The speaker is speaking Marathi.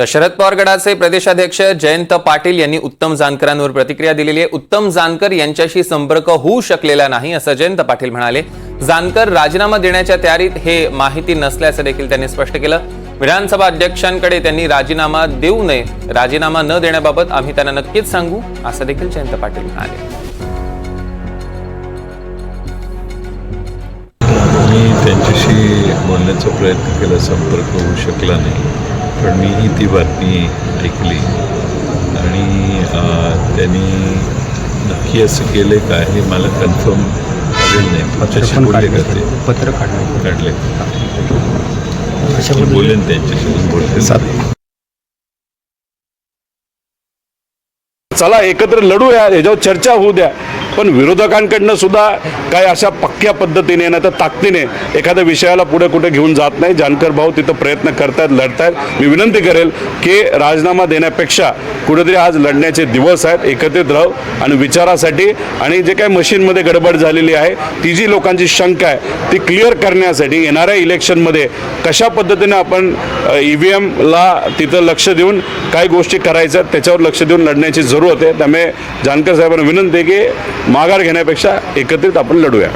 तर शरद पवार गटाचे प्रदेशाध्यक्ष जयंत पाटील यांनी उत्तम जानकरांवर प्रतिक्रिया दिलेली आहे. उत्तम जानकर यांच्याशी संपर्क होऊ शकलेला नाही असं जयंत पाटील म्हणाले. जानकर राजीनामा देण्याच्या तयारीत हे माहिती नसल्याचं देखील त्यांनी स्पष्ट केलं. विधानसभा अध्यक्षांकडे त्यांनी राजीनामा देऊ नये राजीनामा न देण्याबाबत आम्ही त्यांना नक्कीच सांगू असं देखील जयंत पाटील म्हणाले. त्यांच्याशी बोलण्याचा प्रयत्न केला संपर्क होऊ शकला नाही. पण मीही ती बातमी ऐकली. आणि त्यांनी नक्की असं केलं का हे मला कन्फर्म झालेलं नाही. बोलले का ते? पत्र काढलं काढले. मी बोलेन त्यांच्याशी बोलते. चला एकत्र लढूया याच्यावर चर्चा होऊ द्या. पण विरोधकांकडनं सुद्धा काय अशा पक्क्या पद्धतीने नाही तर ताकदीने एखाद्या विषयाला पुढे कुठे घेऊन जात नाही. जानकर भाऊ तिथं प्रयत्न करतायत लढतायत. मी विनंती करेल की राजीनामा देण्यापेक्षा कुठेतरी आज लढण्याचे दिवस आहेत एकत्रित राहू आणि विचारासाठी आणि जे काही मशीनमध्ये गडबड झालेली आहे ती जी लोकांची शंका आहे ती क्लिअर करण्यासाठी येणाऱ्या इलेक्शनमध्ये कशा पद्धतीने आपण ई व्ही एमला तिथं लक्ष देऊन काय गोष्टी करायच्या त्याच्यावर लक्ष देऊन लढण्याची जरूर होते त्यामुळे जानकर साहेबांना विनंती आहे की माघार घेण्यापेक्षा एकत्रित आपण लढूया.